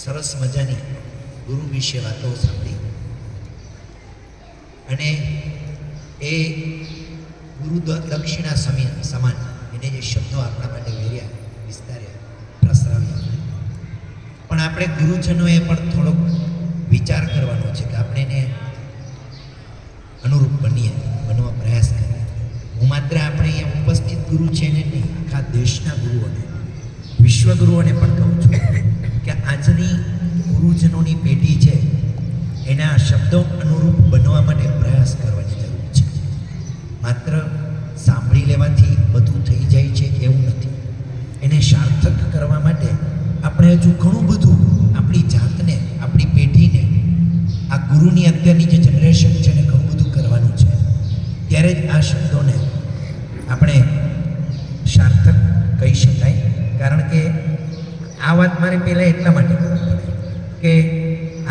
સરસ મજાની ગુરુ વિશે વાતો સાંભળી. અને એ ગુરુ દક્ષિણા સમય સમાન, એને જે શબ્દો આપણા માટે વેર્યા, વિસ્તાર્યા પ્રસરાવ્યા પણ આપણે ગુરુજનોએ પણ થોડોક વિચાર કરવાનો છે કે આપણે એને અનુરૂપ બનીએ, બનવા પ્રયાસ કરીએ. હું માત્ર આપણે અહીંયા ઉપસ્થિત ગુરુ છે ને નહીં, આખા દેશના ગુરુઓને, વિશ્વગુરુઓને પણ કહું છું. આજની ગુરુજનોની પેઢી છે, એના શબ્દો અનુરૂપ બનવા માટે પ્રયાસ કરવાની જરૂર છે. માત્ર સાંભળી લેવાથી બધું થઈ જાય છે એવું નથી. એને સાર્થક કરવા માટે આપણે હજુ ઘણું બધું આપણી જાતને, આપણી પેઢીને, આ ગુરુની અત્યારની જે જનરેશન છે ને ઘણું બધું કરવાનું છે ત્યારે જ આ શબ્દોને આપણે સાર્થક કહી શકાય કારણ કે આ પહેલાં એટલા માટે કે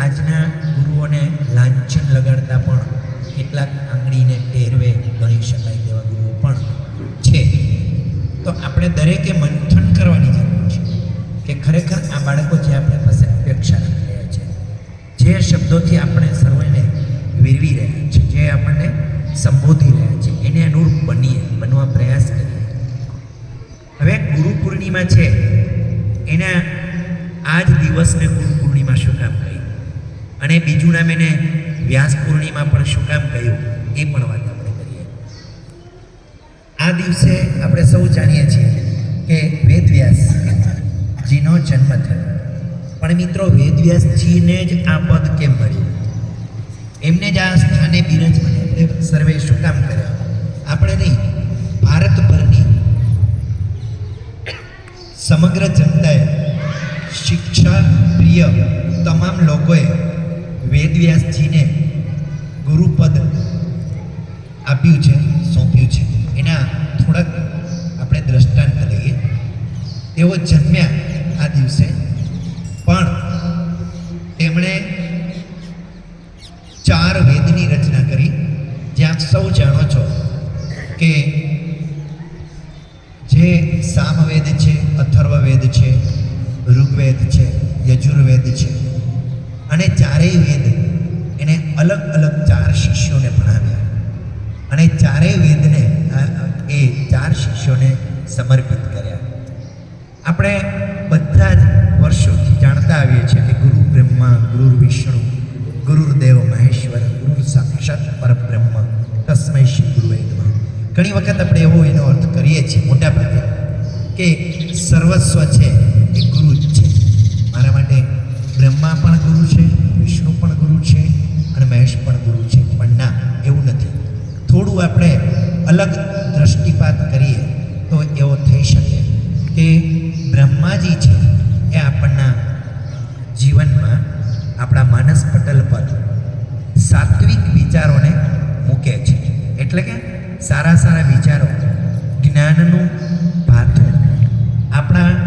આજના ગુરુઓને લાંછન લગાડતા પણ કેટલાક આંગળીને ટેરવે ગણી શકાય તેવા ગુરુઓ પણ છે. તો આપણે દરેકે મંથન કરવાની જરૂર છે કે ખરેખર આ બાળકો જે આપણે પાસે અપેક્ષા રાખી રહ્યા છે, જે શબ્દોથી આપણે સર્વેને વેરવી રહ્યા છે, જે આપણને સંબોધી રહ્યા છે, એને અનુરૂપ બનીએ, બનવા પ્રયાસ કરીએ. હવે ગુરુ પૂર્ણિમા છે, એના આ જ દિવસને ગુરુ પૂર્ણિમા શું કામ કહી. અને બીજું નામ એને વ્યાસ પૂર્ણિમા પણ શું કામ કહ્યું, એ પણ વાત આપણે કરીએ. આ દિવસે આપણે સૌ જાણીએ છીએ કે વેદવ્યાસ જીનો જન્મ થયો. પણ મિત્રો વેદવ્યાસજીને જ આ પદ કેમ મળ્યું? એમને જ આ સ્થાને બિરજ મળે સર્વે શું કામ કર્યા. આપણે નહીં, ભારતભરની સમગ્ર જનતાએ પ્રિય તમામ લોકોએ વેદવ્યાસજીને ગુરુપદ આપ્યું છે, સોંપ્યું છે. એના થોડાક આપણે દ્રષ્ટાંત લઈએ. તેઓ જન્મ્યા આ દિવસે, પણ તેમણે ચાર વેદની રચના કરી, જ્યાં સૌ જાણો છો કે જે સામવેદ છે, અથર્વવેદ છે ઋગ્વેદ છે, યજુર્વેદ છે. અને ચારેય વેદ એને અલગ અલગ ચાર શિષ્યોને ભણાવ્યા. અને ચારેય વેદને એ ચાર શિષ્યોને સમર્પિત કર્યા. આપણે બધા જ વર્ષોથી જાણતા આવીએ છીએ કે ગુરુ બ્રહ્મા, ગુરુ વિષ્ણુ, ગુરુદેવ મહેશ્વર, ગુરુ સાક્ષાત પરબ્રહ્મ, તસ્મૈ શ્રી ગુરુવેદમાં ઘણી વખત આપણે એવો એનો અર્થ કરીએ છીએ મોટા ભાગે કે સર્વસ્વ છે એ ગુરુ જ છે. મારા માટે બ્રહ્મા પણ ગુરુ છે, વિષ્ણુ પણ ગુરુ છે અને મહેશ પણ ગુરુ છે. પણ ના, એવું નથી. થોડું આપણે અલગ દ્રષ્ટિપાત કરીએ તો એવો થઈ શકે કે બ્રહ્માજી છે એ આપણના જીવનમાં આપણા માનસ પટલ પર સાત્વિક વિચારોને મૂકે છે. એટલે કે સારા સારા વિચારો, જ્ઞાનનું ભાથું આપણા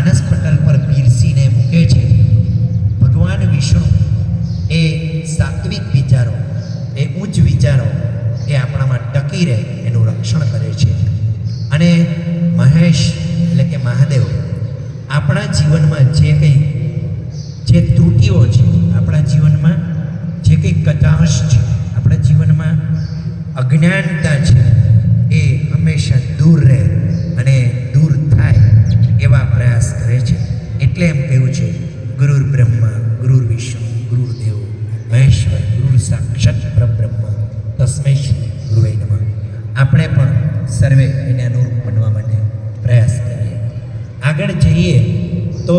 માનસ પટલ પર પીરસીને મૂકે છે. ભગવાન વિષ્ણુ એ સાત્વિક વિચારો, એ ઉચ્ચ વિચારો એ આપણામાં ટકી રહે, એનું રક્ષણ કરે છે. અને મહેશ એટલે કે મહાદેવ આપણા જીવનમાં જે કંઈ, જે ત્રુટિઓ છે, આપણા જીવનમાં જે કંઈ કચાશ છે, આપણા જીવનમાં અજ્ઞાનતા છે એ હંમેશા દૂર રહે અને દૂર થાય એવા પ્રયાસ કરે છે એટલે એમ કહ્યું છે ગુરુર બ્રહ્મા ગુરુર વિષ્ણુ ગુરુર દેવ મહેશ્વર ગુરુ સાક્ષાત પરબ્રહ્મ તસ્મૈ શ્રી ગુરુવે નમઃ આપણે પણ સર્વે એને અનુરૂપ બનવા માટે પ્રયાસ કરીએ આગળ જઈએ, તો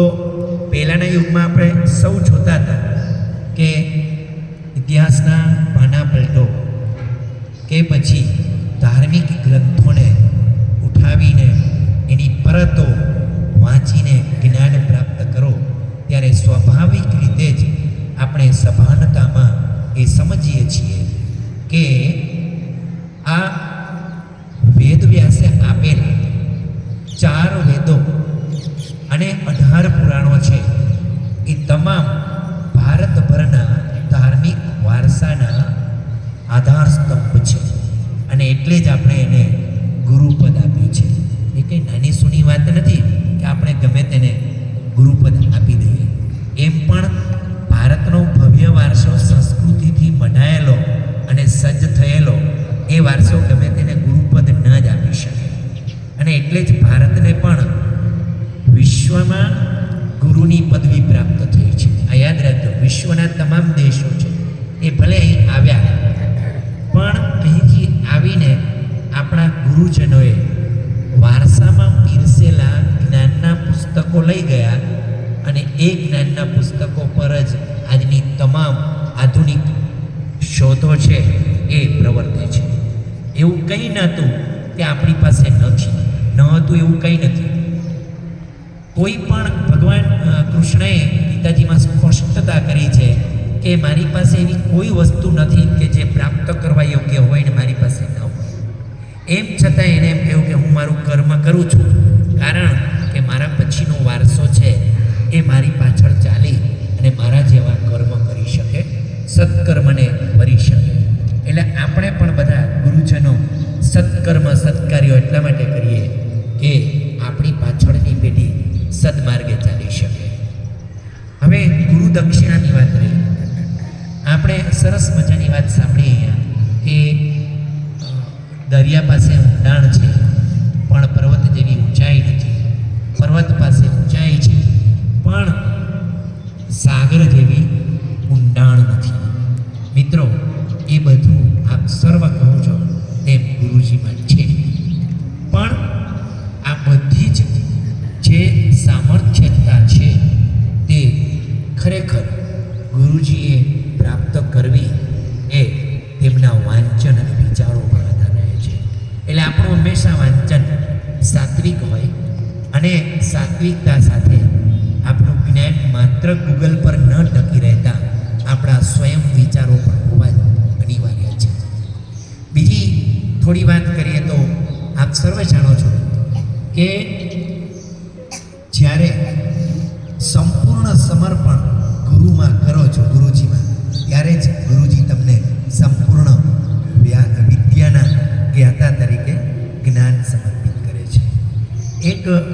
પહેલાંના યુગમાં આપણે સૌ જોતા હતા કે ઇતિહાસના પાના પલટો કે પછી ધાર્મિક ગ્રંથોને ઉઠાવીને એની પરતો વાંચીને જ્ઞાન પ્રાપ્ત કરો, ત્યારે સ્વાભાવિક રીતે જ આપણે સભાનતામાં એ સમજીએ છીએ કે આ વેદવ્યાસે આપેલા ચાર વેદો અને અઢાર પુરાણો છે એ તમામ ભારતભરના ધાર્મિક વારસાના આધાર સ્તંભ છે અને એટલે જ આપણે એને ગુરુપદ આપ્યું છે. એ કંઈ નાની સૂની વાત નથી કે આપણે ગમે તેને ગુરુપદ આપી દઈએ. એમ પણ ભારતનો ભવ્ય વારસો સંસ્કૃતિથી મઢાયેલો અને સજ્જ થયેલો એ વારસો ગમે તેને ગુરુપદ ન જ આપી શકે. અને એટલે જ ભારતને પણ વિશ્વમાં ગુરુની પદવી પ્રાપ્ત થઈ છે. આ યાદ રાખજો, વિશ્વના તમામ દેશો છે, એ ભલે અહીં આવ્યા પણ અહીંથી આવીને આપણા ગુરુજનોએ વારસામાં પીરસેલા જ્ઞાનના પુસ્તકો લઈ ગયા અને એ જ્ઞાનના પુસ્તકો પર જ આજની તમામ આધુનિક શોધો છે એ પ્રવર્તે છે. એવું કંઈ નહોતું કે આપણી પાસે નથી. ન હતું એવું કંઈ નથી. કોઈ પણ ભગવાન કૃષ્ણએ ગીતાજીમાં સ્પષ્ટતા કરી છે કે મારી પાસે એવી કોઈ વસ્તુ નથી કે જે પ્રાપ્ત કરવા યોગ્ય હોય ને મારી પાસે ન હોય. એમ છતાં એને એમ કહ્યું કે હું મારું કર્મ કરું છું. કારણ કે મારા પછીનો વારસો છે એ મારી પાછળ ચાલી અને મારા જેવા કર્મ કરી શકે, સત્કર્મને કરી શકે. એટલે આપણે પણ બધા ગુરુજનો સત્કર્મ, સત્કાર્યો એટલા માટે કરીએ કે આપણી પાછળની પેઢી સદમાર્ગે ચાલી શકે. હવે ગુરુ દક્ષિણાની વાત રહી. આપણે સરસ મજાની વાત સાંભળી અહીંયા કે દરિયા પાસે ઊંડાણ છે પણ પર્વત જેવી ઊંચાઈ નથી પર્વત પાસે ઊંચાઈ છે પણ સાગર જેવી ઊંડાણ નથી મિત્રો એ બધું આપ સર્વ કહો છો તેમ ગુરુજીમાં છે પણ આ બધી જ જે સામર્થ્યતા છે તે ખરેખર ગુરુજીએ પ્રાપ્ત કરવી એ તેમના વાંચન અને વિચારો પર આધાર રહે છે એટલે આપણું હંમેશા વાંચન સાત્વિક હોય અને સાત્વિકતા સાથે આપણું જ્ઞાન માત્ર ગૂગલ પર ન ટકી રહેતા આપણા સ્વયં વિચારો પણ હોવા અનિવાર્ય છે. બીજી થોડી વાત કરીએ તો આપ સર્વે જાણો છો કે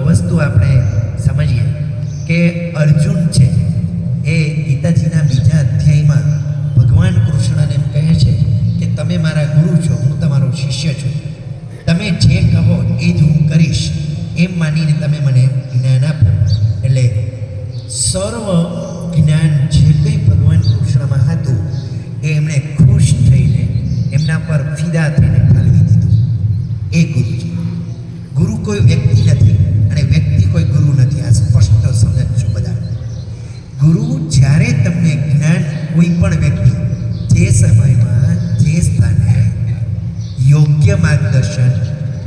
વસ્તુ આપણે સમજીએ કે અર્જુન છે ગુરુ જ્યારે તમને જ્ઞાન કોઈ પણ વ્યક્તિ જે સમયમાં જે સ્થાને યોગ્ય માર્ગદર્શન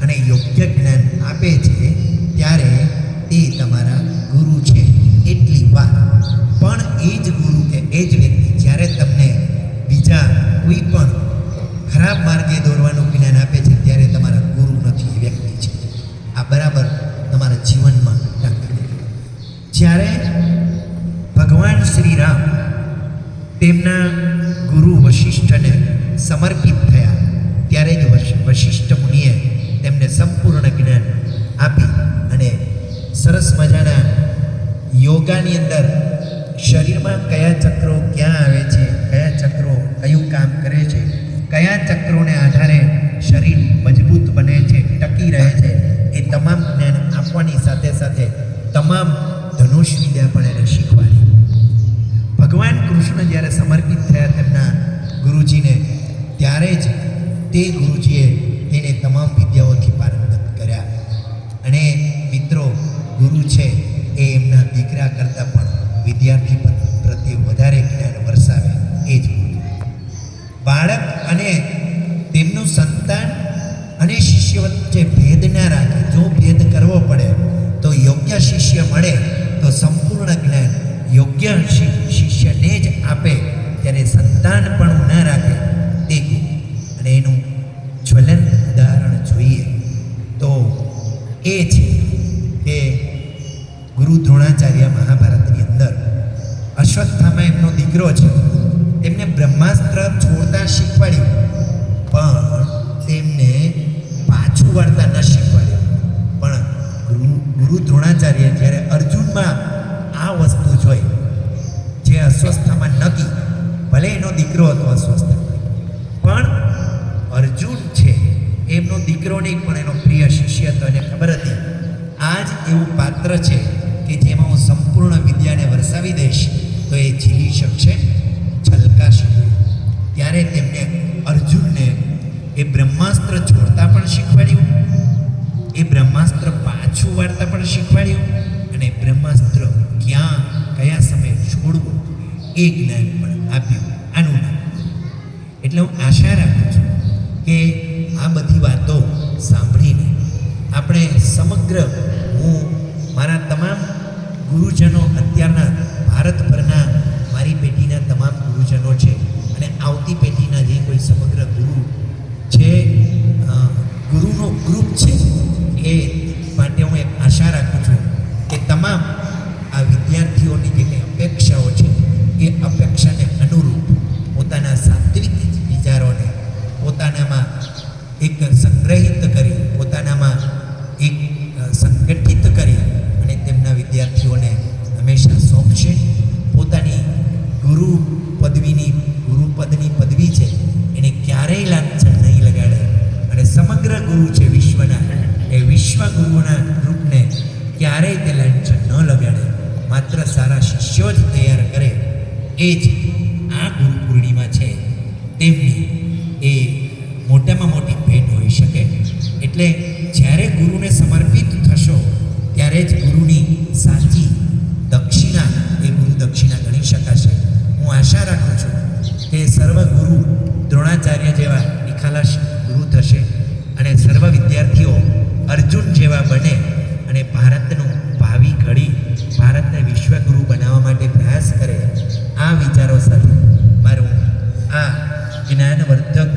અને યોગ્ય જ્ઞાન આપે છે શ્રી રામ તેમના ગુરુ વશિષ્ઠને સમર્પિત થયા. ત્યારે જ વશ- વશિષ્ઠ મુનિએ તેમને સંપૂર્ણ જ્ઞાન આપી અને સરસ મજાના યોગાની અંદર શરીરમાં કયા ચક્રો ક્યાં આવે છે, કયા ચક્રો કયું કામ કરે છે, કયા ચક્રોને આધારે શરીર મજબૂત બને છે, ટકી રહે છે, એ તમામ જ્ઞાન આપવાની સાથે સાથે તમામ ધનુષ વિદ્યા પણ એને શીખવાડી. ભગવાન જ્યારે સમર્પિત થયા તેમના ગુરુજીને ત્યારે જ તે ગુરુજીએ એને તમામ વિદ્યાઓથી પારંગત કર્યા અને મિત્રો ગુરુ છે એ એમના દીકરા કરતાં પણ વિદ્યાર્થી પ- પ્રત્યે વધારે જ્ઞાન વરસાવે એ જ ગુરુ બાળક અને તેમનું સંતાન અને શિષ્ય વચ્ચે ભેદ ના રાખે જો ભેદ કરવો પડે તો યોગ્ય શિષ્ય મળે તો સંપૂર્ણ જ્ઞાન યોગ્ય શિ- શિષ્યને જ આપે ત્યારે સંતાન પણ ના રાખે તે ગુરુ અને એનું જ્વલંત ઉદાહરણ જોઈએ તો એ છે કે ગુરુ દ્રોણાચાર્ય મહાભારતની અંદર અશ્વત્થામા એમનો દીકરો છે તેમને બ્રહ્માસ્ત્ર બ્રહ્માસ્ત્ર ક્યાં, કયા સમયે છોડવું, એ જ્ઞાન પણ આપ્યું. આનું નામ. એટલે હું આશા રાખું છું કે આ બધી વાતો સાંભળીને આપણે સમગ્ર હું, મારા તમામ ગુરુજનો અત્યારના ભારતભરના મારી પેઢીના તમામ ગુરુજનો છે અને આવતી પેઢીના જે કોઈ સમગ્ર ગુરુ છે ગુરુનો ગ્રુપ છે સંગ્રહિત કરી, પોતાનામાં એક સંગઠિત કરી અને તેમના વિદ્યાર્થીઓને હંમેશા સોંપશે. પોતાની ગુરુ પદવીની, ગુરુ પદની પદવી છે, એને ક્યારેય લાંછન નહીં લગાડે. અને સમગ્ર ગુરુ છે વિશ્વના, એ વિશ્વ રૂપને ક્યારેય તે લાંછન ન લગાડે. માત્ર સારા શિષ્યો જ તૈયાર કરે, એ જ આ ગુરુ પૂર્ણિમા છે તેમની એ મોટામાં મોટી ભેટ હોઈ શકે એટલે જ્યારે ગુરુને સમર્પિત થશો ત્યારે જ ગુરુની સાચી દક્ષિણા એ ગુરુ દક્ષિણા ગણી શકાશે હું આશા રાખું છું કે સર્વ ગુરુ દ્રોણાચાર્ય જેવા નિખાલસ ગુરુ થશે અને સર્વ વિદ્યાર્થીઓ અર્જુન જેવા બને અને ભારતનું ભાવિ ઘડી ભારતને વિશ્વગુરુ બનાવવા માટે પ્રયાસ કરે, આ વિચારો સાથે મારું આ જ્ઞાનવર્ધક